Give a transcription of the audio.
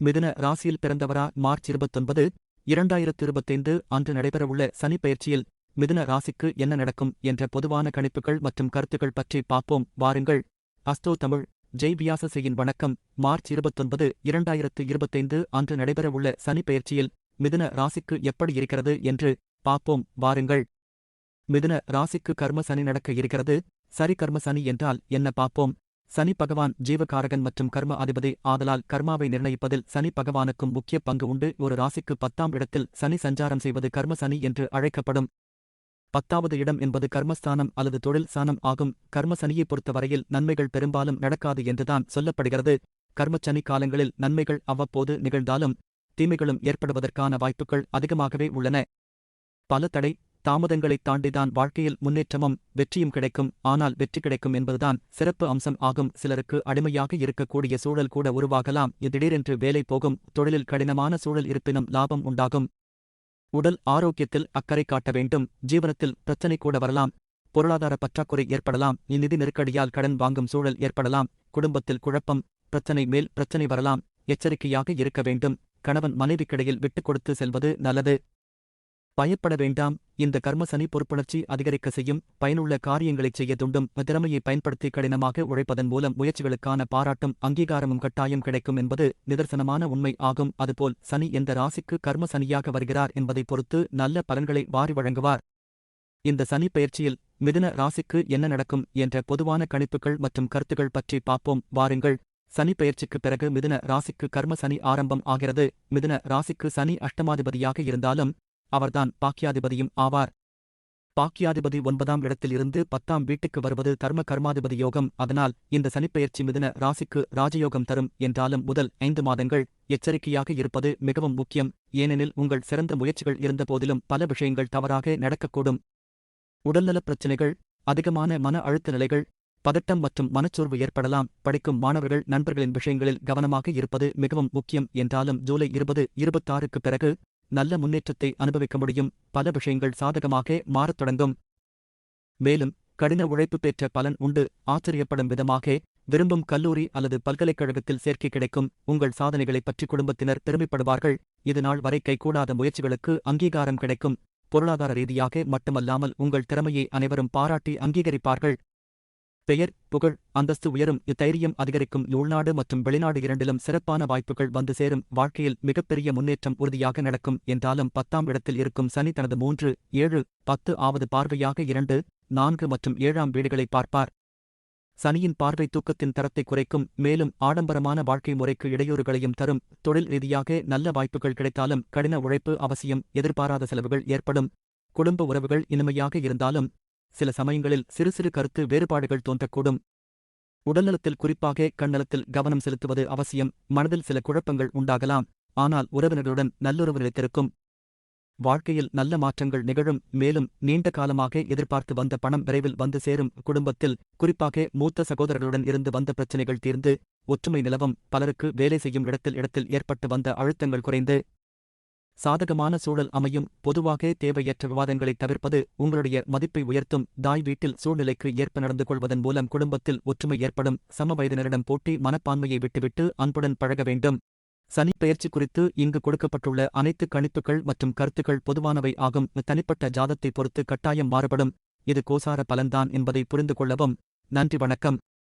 மிதுன ராசியில் பிறந்தவரா? மார்ச் இருபத்தொன்பது இரண்டாயிரத்து இருபத்தைந்து அன்று நடைபெறவுள்ள சனி பயிற்சியில் மிதுன ராசிக்கு என்ன நடக்கும் என்ற பொதுவான கணிப்புகள் மற்றும் கருத்துக்கள் பற்றி பார்ப்போம். வாருங்கள். அஸ்தோ தமிழ் ஜெய் வியாசசையின் வணக்கம். மார்ச் இருபத்தொன்பது இரண்டாயிரத்து இருபத்தைந்து அன்று நடைபெறவுள்ள சனி பயிற்சியில் மிதுன ராசிக்கு எப்படி இருக்கிறது என்று பார்ப்போம். வாருங்கள். மிதுன ராசிக்கு கர்ம சனி நடக்க இருக்கிறது. சரி கர்ம சனி என்றால் என்ன பார்ப்போம். சனி பகவான் ஜீவகாரகன் மற்றும் கர்ம அதிபதி ஆதலால் கர்மாவை நிர்ணயிப்பதில் சனி பகவானுக்கும் முக்கிய பங்கு உண்டு. ஒரு ராசிக்கு பத்தாம் இடத்தில் சனி சஞ்சாரம் செய்வது கர்ம சனி என்று அழைக்கப்படும். பத்தாவது இடம் என்பது கர்மஸ்தானம் அல்லது தொழில் ஸ்தானம் ஆகும். கர்ம சனியை பொறுத்தவரையில் நன்மைகள் பெரும்பாலும் நடக்காது என்றுதான் சொல்லப்படுகிறது. கர்மச்சனி காலங்களில் நன்மைகள் அவ்வப்போது நிகழ்ந்தாலும் தீமைகளும் ஏற்படுவதற்கான வாய்ப்புகள் அதிகமாகவே உள்ளன. பல தடை தாமதங்களைத் தாண்டிதான் வாழ்க்கையில் முன்னேற்றமும் வெற்றியும் கிடைக்கும் ஆனால் வெற்றி கிடைக்கும் என்பதுதான் சிறப்பு அம்சம் ஆகும். சிலருக்கு அடிமையாக இருக்கக்கூடிய சூழல் கூட உருவாகலாம். திடீரென்று வேலை போகும் தொழிலில் கடினமான சூழல் இருப்பினும் லாபம் உண்டாகும். உடல் ஆரோக்கியத்தில் அக்கறை காட்ட வேண்டும். ஜீவனத்தில் பிரச்சனை கூட வரலாம். பொருளாதார பற்றாக்குறை ஏற்படலாம். இந்நிதி நெருக்கடியால் கடன் வாங்கும் சூழல் ஏற்படலாம். குடும்பத்தில் குழப்பம் பிரச்சனை மேல் பிரச்சனை வரலாம். எச்சரிக்கையாக இருக்க வேண்டும். கணவன் மனைவிக்கிடையில் விட்டுக் கொடுத்து செல்வது நல்லது. பயப்பட வேண்டாம். இந்த கர்மசனி பொறுப்புணர்ச்சி அதிகரிக்க செய்யும். பயனுள்ள காரியங்களைச் செய்ய துண்டும். திறமையை பயன்படுத்தி கடினமாக உழைப்பதன் மூலம் முயற்சிகளுக்கான பாராட்டும் அங்கீகாரமும் கட்டாயம் கிடைக்கும் என்பது நிதர்சனமான உண்மை ஆகும். அதுபோல் சனி எந்த ராசிக்கு கர்ம சனியாக வருகிறார் என்பதை பொறுத்து நல்ல பலன்களை வாரி வழங்குவார். இந்த சனி பயிற்சியில் மிதுன ராசிக்கு என்ன நடக்கும் என்ற பொதுவான கணிப்புகள் மற்றும் கருத்துகள் பற்றி பார்ப்போம். வாருங்கள். சனி பயிற்சிக்கு பிறகு மிதுன ராசிக்கு கர்ம சனி ஆரம்பம் ஆகிறது. மிதுன ராசிக்கு சனி அஷ்டமாதிபதியாக இருந்தாலும் அவர்தான் பாக்கியாதிபதியும் ஆவார். பாக்கியாதிபதி ஒன்பதாம் இடத்திலிருந்து பத்தாம் வீட்டுக்கு வருவது தர்ம கர்மாதிபதி யோகம். அதனால் இந்த சனிப்பெயர்ச்சி மிதுன ராசிக்கு ராஜயோகம் தரும் என்றாலும் முதல் ஐந்து மாதங்கள் எச்சரிக்கையாக இருப்பது மிகவும் முக்கியம். ஏனெனில் உங்கள் சிறந்த முயற்சிகள் இருந்தபோதிலும் பல விஷயங்கள் தவறாக நடக்கக்கூடும். உடல்நலப் பிரச்சினைகள் அதிகமான மன அழுத்த நிலைகள் பதட்டம் மற்றும் மனச்சோர்வு ஏற்படலாம். படிக்கும் மாணவர்கள் நண்பர்களின் விஷயங்களில் கவனமாக இருப்பது மிகவும் முக்கியம் என்றாலும் ஜூலை இருபது இருபத்தாறுக்கு பிறகு நல்ல முன்னேற்றத்தை அனுபவிக்க முடியும். பல விஷயங்கள் சாதகமாக மாறத் தொடங்கும். மேலும் கடின உழைப்பு பெற்ற பலன் உண்டு. ஆச்சரியப்படும் விதமாக விரும்பும் கல்லூரி அல்லது பல்கலைக்கழகத்தில் சேர்க்கை கிடைக்கும். உங்கள் சாதனைகளைப் பற்றி குடும்பத்தினர் பெருமைப்படுவார்கள். இது நாள் வரை கைகூடாத முயற்சிகளுக்கு அங்கீகாரம் கிடைக்கும். பொருளாதார ரீதியாக மட்டுமல்லாமல் உங்கள் திறமையை அனைவரும் பாராட்டி அங்கீகரிப்பார்கள். பெயர் புகழ் அந்தஸ்து உயரும் இத்தைரியம் அதிகரிக்கும் உள்நாடு மற்றும் வெளிநாடு இரண்டிலும் சிறப்பான வாய்ப்புகள் வந்து சேரும் வாழ்க்கையில் மிகப்பெரிய முன்னேற்றம் உறுதியாக நடக்கும் என்றாலும் பத்தாம் இடத்தில் இருக்கும் சனி தனது மூன்று ஏழு பத்து ஆவது பார்வையாக இரண்டு நான்கு மற்றும் ஏழாம் வீடுகளை பார்ப்பார். சனியின் பார்வை தூக்கத்தின் தரத்தை குறைக்கும் மேலும் ஆடம்பரமான வாழ்க்கை முறைக்கு இடையூறுகளையும் தரும் தொழில் ரீதியாக நல்ல வாய்ப்புகள் கிடைத்தாலும் கடின உழைப்பு அவசியம் எதிர்பாராத செலவுகள் ஏற்படும் குடும்ப உறவுகள் இனிமையாக இருந்தாலும் சில சமயங்களில் சிறு சிறு கருத்து வேறுபாடுகள் தோன்றக்கூடும். உடல்நலத்தில் குறிப்பாக கண்ணலத்தில் கவனம் செலுத்துவது அவசியம். மனதில் சில குழப்பங்கள் உண்டாகலாம். ஆனால் உறவினர்களுடன் நல்லுறவு நிலைத்திருக்கும். வாழ்க்கையில் நல்ல மாற்றங்கள் நிகழும். மேலும் நீண்ட காலமாக எதிர்பார்த்து வந்த பணம் விரைவில் வந்து சேரும். குடும்பத்தில் குறிப்பாக மூத்த சகோதரர்களுடன் இருந்து வந்த பிரச்சினைகள் தீர்ந்து ஒற்றுமை நிலவும். பலருக்கு வேலை செய்யும் இடத்தில் இடத்தில் ஏற்பட்டு வந்த அழுத்தங்கள் குறைந்து சாதகமான சூழல் அமையும் பொதுவாக தேவையற்ற விவாதங்களை தவிர்ப்பது உங்களுடைய மதிப்பை உயர்த்தும் தாய் வீட்டில் சூழ்நிலைக்கு ஏற்ப நடந்து கொள்வதன் மூலம் குடும்பத்தில் ஒற்றுமை ஏற்படும் சம வயதினரிடம் போட்டி மனப்பான்மையை விட்டுவிட்டு அன்புடன் பழக வேண்டும். சனி பெயர்ச்சி குறித்து இங்கு கொடுக்கப்பட்டுள்ள அனைத்து கணிப்புகள் மற்றும் கருத்துக்கள் பொதுவானவை ஆகும். தனிப்பட்ட ஜாதத்தை பொறுத்து கட்டாயம் மாறுபடும். இது கோசார பலன்தான் என்பதை புரிந்து கொள்ளவும். நன்றி வணக்கம்.